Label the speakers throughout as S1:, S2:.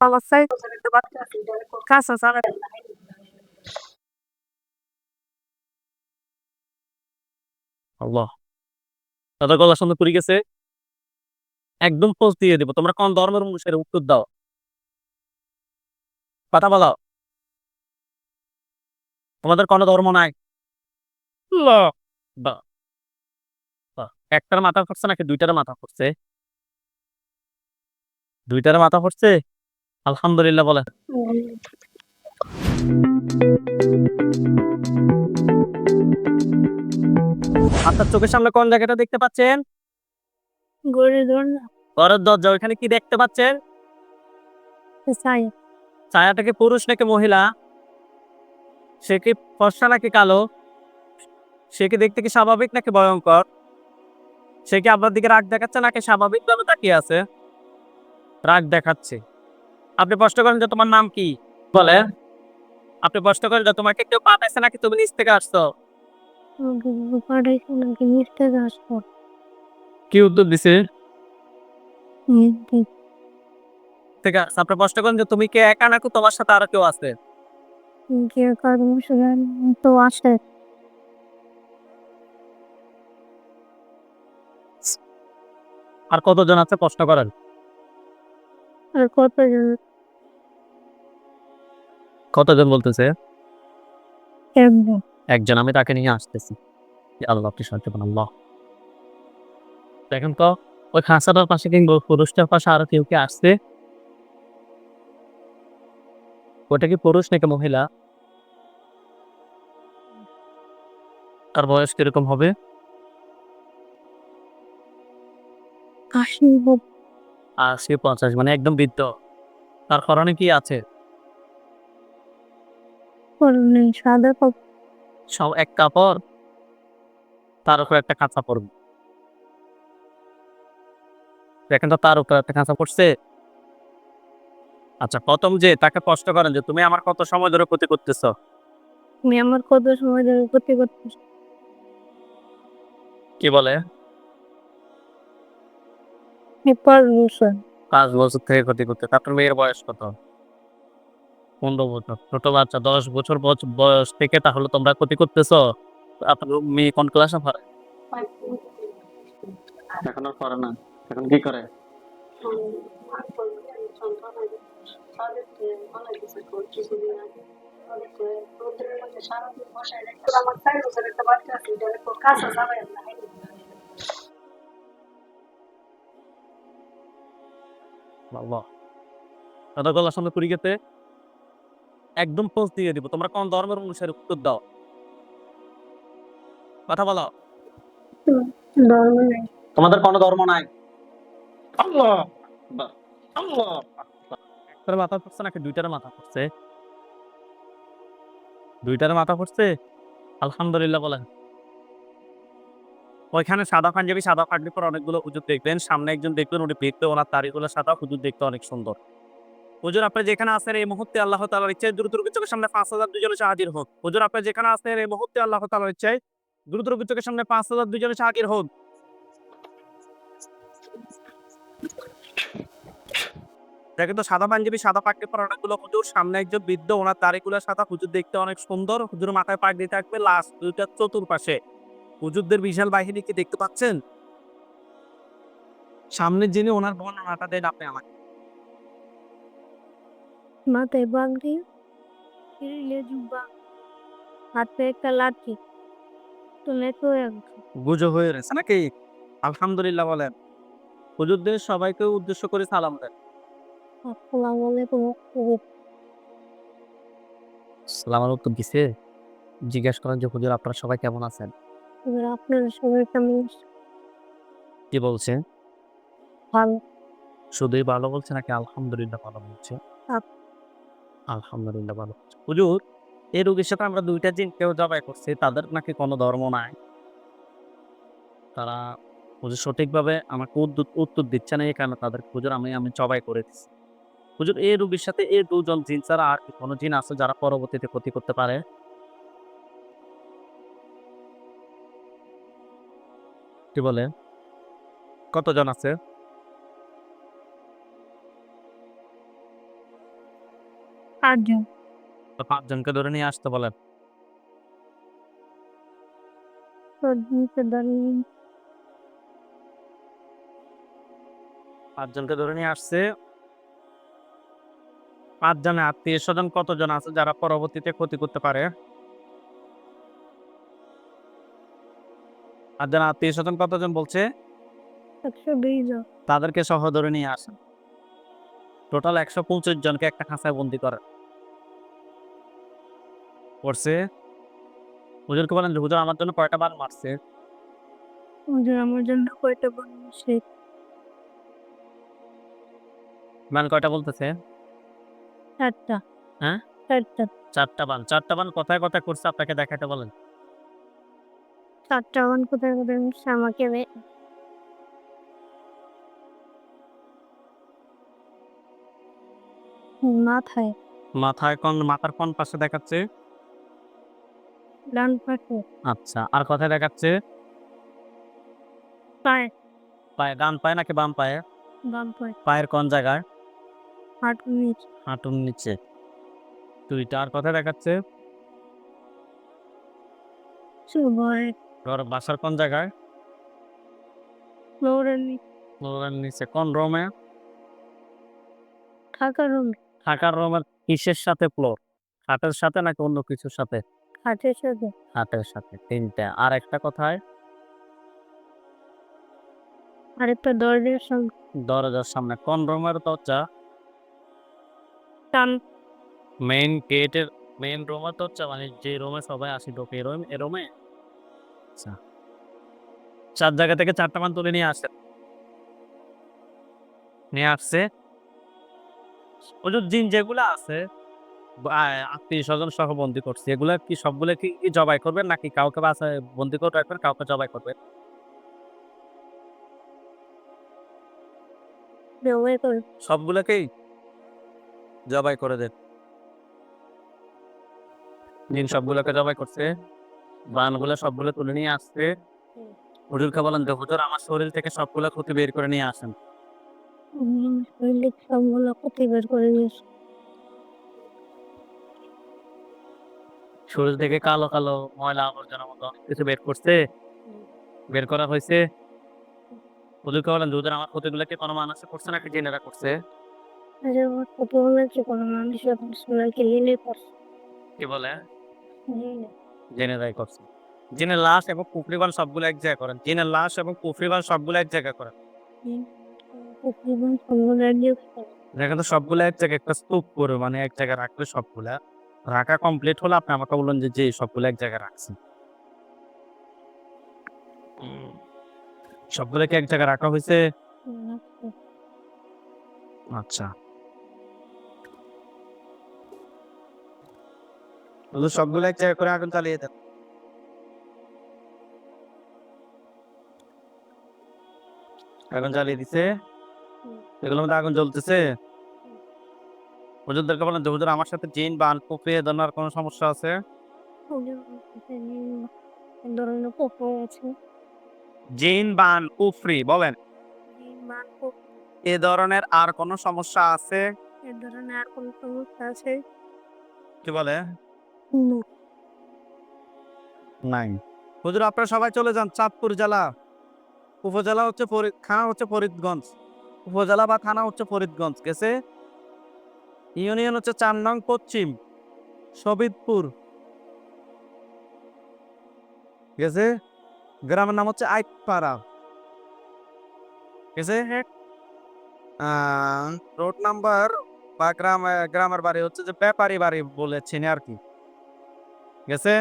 S1: Balasay casa sana
S2: আল্লাহ। দাদা গলার সামনে পড়ে গেছে। একদম পোজ দিয়ে দিব। তোমরা কোন ধর্মের অনুসারে উত্তর দাও। কথা বলো। তোমাদের কোনো ধর্ম নাই। একটার মাথা করছে নাকি দুইটার মাথা করছে দুইটার মাথা করছে আলহামদুলিল্লাহ বলেন। আপনার চোখের সামনে কোন জায়গাটা দেখতে পাচ্ছেন? ঘরের দরজা। ওইখানে কি দেখতে পাচ্ছেন? ছায়াটা কি পুরুষ নাকি মহিলা? সে কি ফর্সা নাকি কালো? সে কি দেখতে কি স্বাভাবিক নাকি ভয়ঙ্কর? সে কি আপনার দিকে রাগ দেখাচ্ছে নাকি স্বাভাবিকভাবে তাকিয়ে আছে? রাগ দেখাচ্ছে। আপনি প্রশ্ন করেন যে তোমার নাম কি? বলে আপনি প্রশ্ন করেন যে তোমাকে কেউ পাঠাইছে নাকি তুমি নিচ থেকে আসছো?
S1: পাঠাইছে নাকি
S2: কি উত্তর দিছে? থেকে। আপনি প্রশ্ন করেন যে তুমি কে একা নাকি তোমার সাথে আরও কেউ আছে?
S1: কে তো আসে
S2: আর কতজন আছে প্রশ্ন করেন?
S1: আর কতজন
S2: কতজন বলতেছে?
S1: একজন।
S2: একজন আমি তাকে নিয়ে আসতেছি। আল্লাহ আপনি সাহায্য করুন আল্লাহ। দেখেন তো ওই খাঁচাটার পাশে কিংবা পুরুষটার পাশে আরও কেউ কি আসছে? ওটা কি পুরুষ নাকি মহিলা? তার বয়স কীরকম হবে?
S1: আশি
S2: আশি পঞ্চাশ মানে একদম বৃদ্ধ। তার করণে কি আছে? সব এক কাপড়? তার উপর একটা কাঁচা পড়বে। দেখেন তো তার উপর একটা কাঁচা পড়ছে। আচ্ছা প্রথম যে তাকে প্রশ্ন করেন যে তুমি আমার কত সময় ধরে ক্ষতি করতেছ?
S1: আমি আমার কত সময় ধরে করতে করতে
S2: কি বলে?
S1: পাঁচ বছর
S2: পাঁচ বছর থেকে ক্ষতি করতে। আপনার মেয়ের বয়স কত? পনেরো বছর। ছোট বাচ্চা দশ বছর বয়স- বয়স থেকে তাহলে তোমরা ক্ষতি করতেছ? আপনার মেয়ে কোন ক্লাসে পড়ে? এখন আর পড়ে না। এখন কি করে? দাদা গলার সামনে গেতে একদম পোস্ট দিয়ে দিব। তোমরা কোন ধর্মের অনুসারে? উত্তর দাও। কথা বলো। তোমাদের কোনো ধর্ম নাই? আল্লাহ আল্লাহ একটার মাথা পড়ছে নাকি? দুইটার মাথা পড়ছে। দুইটার মাথা পড়ছে? আলহামদুলিল্লাহ বলেন। ওইখানে সাদা পাঞ্জাবি, সাদা পাগড়ি পর অনেকগুলো হুজুর দেখবেন। সামনে একজন দেখবেন, উনি দেখতে ওনার তারিগুলো সাদা, হুজুর দেখতে অনেক সুন্দর। হুজুর, আপনি যেখানে আছেন এই মুহূর্তে আল্লাহ তালার ইচ্ছায় দ্রুত চোখের সামনে পাঁচ হাজার দুজনে হাজির হোক। হুজুর, আপনি যেখানে আছেন এই মুহূর্তে আল্লাহ তালার ইচ্ছায় দ্রুত চোখের সামনে পাঁচ হাজার দুজনে হাজির হোক। দেখেন তো, সাদা পাঞ্জাবি, সাদা পাগড়ি পরা অনেকগুলো হুজুর। সামনে একজন বৃদ্ধ, ওনার দাড়িগুলো সাদা, হুজুর দেখতে অনেক সুন্দর। হুজুর মাথায় পাগড়ি থাকবে লাস্ট দুইটা চতুর্পাশে। হুজুরদের বিশাল বাহিনী কি দেখতে পাচ্ছেন? সামনের যিনি ওনার বর্ণনাটা দেন আপনি আমাকে।
S1: মাথায় বাগড়ি শরীরে জুব্বা হাতে একটা লাঠি তুমি তো
S2: গুজো হয়ে রয়েছে নাকি? আলহামদুলিল্লাহ বলেন। হুজুরদের সবাইকে উদ্দেশ্য করে সালাম দেন।
S1: আসসালামু আলাইকুম।
S2: সালামের উত্তর দিছে জিজ্ঞেস করেন যে হুজুর আপনারা সবাই কেমন আছেন?
S1: এবার আপনারা সবাই কেমন আছেন?
S2: কি
S1: ভালো।
S2: শুধুই ভালো বলছে নাকি আলহামদুলিল্লাহ ভালো বলছে?
S1: আপ-
S2: আলহামদুলিল্লাহ ভালো বলছে। হুজুর এই রোগীর সাথে আমরা দুইটা জিন কেউ জবাই করছি তাদের নাকি কোনো ধর্ম নাই। তারা হুজুর সঠিকভাবে আমাকে উদ্দু- উত্তর দিচ্ছে না এই কারণে তাদের হুজুর আমি আমি জবাই করে দিচ্ছি হুজুর এই রোগীর সাথে এই দুজন জিন ছাড়া আর কি কোনো জিন আছে যারা পরবর্তীতে ক্ষতি করতে পারে? কি বলে কতজন আছে?
S1: পাঁচজন
S2: তো পাঁচজনকে ধরে নিয়ে আসতে বলেন। পাঁচজনকে ধরে নিয়ে আসছে। পাঁচজনে আত্মীয় স্বজন কতজন আছে যারা পরবর্তীতে ক্ষতি করতে পারে? পাঁচজন আত্মীয় স্বজন কতজন বলছে? তাদেরকে সহ ধরে নিয়ে আসেন। টোটাল একশো পঁচিশ জনকে একটা খাঁচায় বন্দি করে করছে। হুজুরকে বলেন যে হুজুর আমার জন্য কয়টা বার মারছে?
S1: হুজুর আমার জন্য কয়টা বানিয়েছে
S2: মান কয়টা বলতেছে?
S1: চারটা।
S2: হ্যাঁ?
S1: চারটা।
S2: চারটা বান চারটা বান কোথায় কোথায় করছে আপনাকে দেখাতে বলেন।
S1: চারটা কোথায় কোথায় আমাকে মাথায়।
S2: মাথায় কোন মাথার কোন পাশে দেখাচ্ছে?
S1: ডান পাশে।
S2: আচ্ছা আর কোথায় দেখাচ্ছে?
S1: পায়ে।
S2: পায়ে ডান পায়ে নাকি বাম পায়ে?
S1: বাম পায়ে।
S2: পায়ের কোন জায়গায়?
S1: হাঁটু নিচে।
S2: হাঁটুর নিচে। দুইটা আর কোথায় দেখাচ্ছে?
S1: সুবয়
S2: ঘর বাসার কোন জায়গায়?
S1: ফ্লোরের
S2: ফ্লোরের নিচে। কোন রুমে?
S1: থাকা রুম।
S2: থাকার রুমের কিসের সাথে ফ্লোর খাটের সাথে নাকি অন্য কিছুর সাথে?
S1: খাটের সাথে।
S2: খাটের সাথে তিনটা। আর একটা কোথায়?
S1: আরেকটা দরজার সঙ্গে
S2: দরজার সামনে। কোন রুমের দরজা?
S1: টান
S2: মেইন গেটের মেইন রুমের দরজা? মানে যে রুমে সবাই আসি ঢোকে এই রুম এ রুমে? আচ্ছা। চার জায়গা থেকে চারটা মান তুলে নিয়ে আসে। নিয়ে আসছে। জিন যেগুলো আছে আত্মীয় স্বজন সহ বন্দি করছে এগুলা কি সবগুলো কি জবাই করবেন নাকি কাউকে বন্দি করে রাখবেন কাউকে জবাই করবেন? সবগুলোকেই জবাই করে দেন। জিন সবগুলোকে জবাই করছে। বানগুলো সবগুলো তুলে নিয়ে আসছে। হুজুরকে বলেন যে হুজুর আমার শরীর থেকে সবগুলো ক্ষতি বের করে নিয়ে আসেন।
S1: সবগুলো ক্ষতি বের করে
S2: শরীর থেকে কালো কালো ময়লা আবর্জনা মতো অনেক কিছু বের করছে। বের করা হয়েছে। হুজুরকে বলেন হুজুর আমার ক্ষতিগুলোকে কোনো মানুষে করছে নাকি জেনেরা করছে? কি বলে? লাশ এবং পুফরিবান সবগুলো এক জায়গায় করেন। লাশ এবং পুফরিবান সবগুলো এক জায়গায় করেন। দেখেন তো সবগুলো এক জায়গায় একটা স্তূপ করে মানে এক জায়গায় রাখলে সবগুলা। রাখা কমপ্লিট হলে আপনি আমাকে বলুন যে যে সবগুলো এক জায়গায় রাখছেন সবগুলোকে এক জায়গায় রাখা হয়েছে? আচ্ছা। শুধু সবগুলো এক জায়গায় করে আগুন চালিয়ে দেন। আগুন জ্বালিয়ে দিছে। এগুলোর মধ্যে আগুন জ্বলতেছে। হুজুরদেরকে বলেন যে হুজুর আমার সাথে জিন বান কুফরি এ ধরনের কোনো সমস্যা আছে? জিন বান কুফরি বলেন। এ ধরনের আর কোনো সমস্যা আছে?
S1: এ ধরনের আর কোনো সমস্যা আছে?
S2: কি বলে? নাই। হুজুর আপনারা সবাই চলে যান চাঁদপুর জেলা। উপজেলা হচ্ছে থানা হচ্ছে ফরিদগঞ্জ। উপজেলা বা থানা হচ্ছে ফরিদগঞ্জ। গেছে? ইউনিয়ন হচ্ছে চার নং পশ্চিম সবিদপুর গেছে? গ্রামের নাম হচ্ছে আইকপাড়া গেছে? রোড নাম্বার বা গ্রাম গ্রামের বাড়ি হচ্ছে যে ব্যাপারী বাড়ি বলেছেন আর কি। গেছে?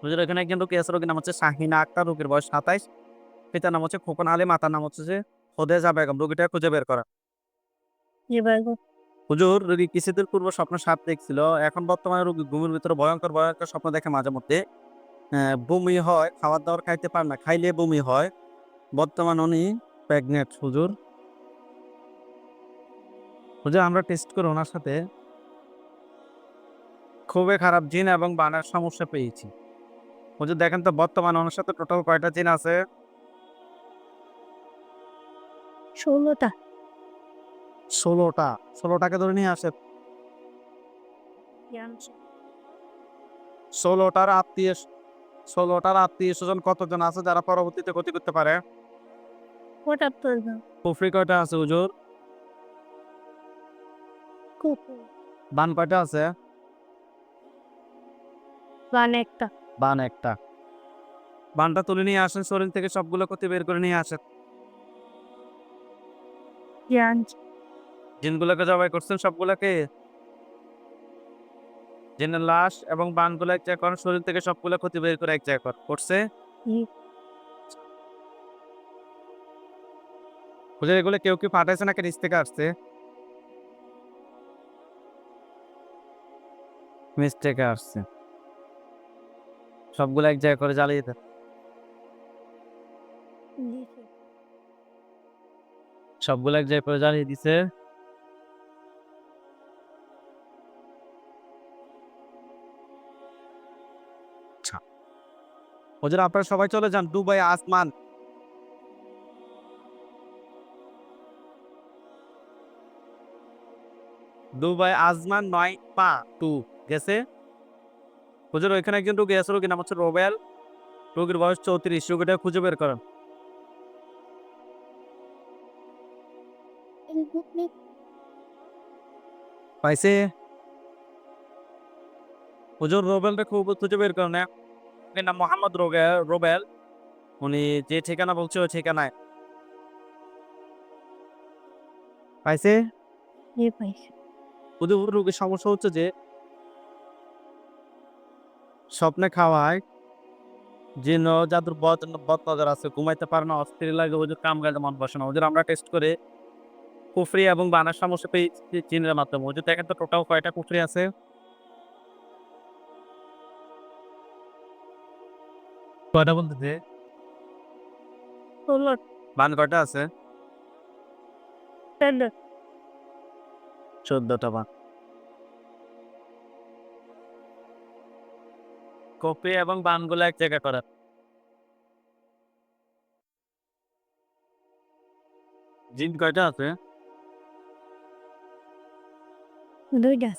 S2: হুজুর এখানে একজন রোগী আছে রোগীর নাম হচ্ছে শাহিনা আক্তার রোগীর বয়স সাতাইশ। পিতার নাম হচ্ছে খোকন আলী মাতার নাম হচ্ছে যে বেগম। রোগীটা খুঁজে বের করা। হুজুর রোগী কিছুদিন পূর্ব স্বপ্ন সাপ দেখছিল এখন বর্তমানে রোগী ঘুমের ভিতরে ভয়ঙ্কর ভয়ঙ্কর স্বপ্ন দেখে মাঝে মধ্যে বমি হয় খাবার দাবার খাইতে পারে না খাইলে বমি হয়। বর্তমান উনি প্রেগনেন্ট হুজুর। হুজুর আমরা টেস্ট করি ওনার সাথে খুবই খারাপ জিন এবং বানের সমস্যা পেয়েছি। হুজুর দেখেন তো বর্তমানে ওনার সাথে টোটাল কয়টা জিন আছে?
S1: ষোলোটা।
S2: ষোলোটা। ষোলোটাকে ধরে নিয়ে
S1: আসে
S2: ষোলোটার আত্মীয় ষোলোটার আত্মীয় স্বজন কতজন আছে যারা পরবর্তীতে ক্ষতি করতে পারে? পুফরি কয়টা আছে হুজুর? বান কয়টা আছে?
S1: বান একটা।
S2: বান একটা। বানটা তুলে নিয়ে আসেন শরীর থেকে সবগুলো ক্ষতি বের করে নিয়ে আসেন। জিনগুলোকে জবাই করছেন সবগুলোকে। জিনের লাশ এবং বানগুলো এক জায়গায় করেন শরীর থেকে সবগুলো ক্ষতি বের করে এক জায়গায় কর করছে। হুজুর এগুলো কেউ কি পাঠাইছে নাকি নিচ থেকে আসছে? নিচ থেকে আসছে। সবগুলো এক জায়গায় করে জ্বালিয়ে দেন। সবগুলো এক জায়গায় করে জ্বালিয়ে দিছে। আচ্ছা। আপনারা সবাই চলে যান। দুবাই আসমান। দুবাই আজমান নয় পা টু গেছে? হুজুর ওইখানে একজন রোগী আছে রোগীর নাম হচ্ছে রোবেল। রোগীর বয়স চৌত্রিশ রোগীটা খুঁজে বের করেন। পাইছে? হুজুর রোবেলটা খুব খুঁজে বের করেন ওর নাম মোহাম্মদ রোগে রোবেল। উনি যে ঠিকানা বলছে ওই ঠিকানায়। পাইছে?
S1: যে পাইছে।
S2: ওদের রোগীর সমস্যা হচ্ছে যে স্বপ্নে খাওয়ায়। জিন যাদের বদ বদ নজর আছে ঘুমাইতে পারে না অস্থির লাগে ওদের কাম কাজে মন বসে না। ওদের আমরা টেস্ট করে কুফরি এবং বানার সমস্যা পেয়েছি জিনের মাধ্যমে। ওদের দেখেন তো টোটাল কয়টা কুফরি আছে? কয়টা বলতেছে?
S1: ষোলো।
S2: বান কয়টা আছে?
S1: চোদ্দ
S2: চোদ্দটা বান। কপি এবং বানগুলো এক জায়গায় করা। জিন কয়টা আছে?
S1: দুইটা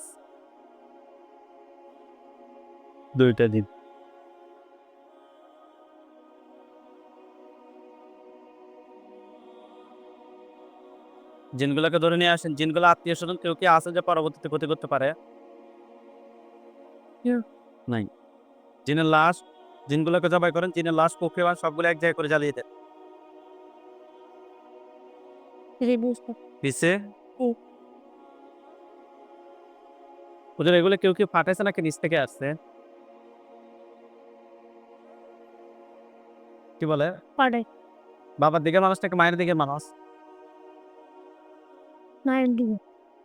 S2: দুইটা দিন জিনগুলোকে ধরে নিয়ে আসেন। জিনগুলো আত্মীয় স্বজন কেউ কি আছে যে পরবর্তীতে ক্ষতি করতে পারে? নাই। জিনের লাশ জিনগুলোকে জবাই করেন জিনের লাশ প্রক্রিয়া সবগুলো এক জায়গায় করে জ্বালিয়ে দেন।
S1: জি
S2: পিছে? ওদের এগুলো কেউ কেউ ফাটাইছে নাকি নিচ থেকে আসছে? কি বলে? বাবার দিকের মানুষ নাকি মায়ের দিকের মানুষ?
S1: মায়ের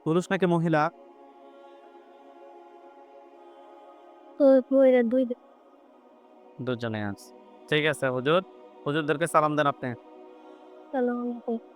S2: পুরুষ নাকি মহিলা?
S1: দুই
S2: দুজনে আছে ঠিক আছে হুজুর হুজুরদেরকে সালাম দেন আপনি
S1: সালাম আলাইকুম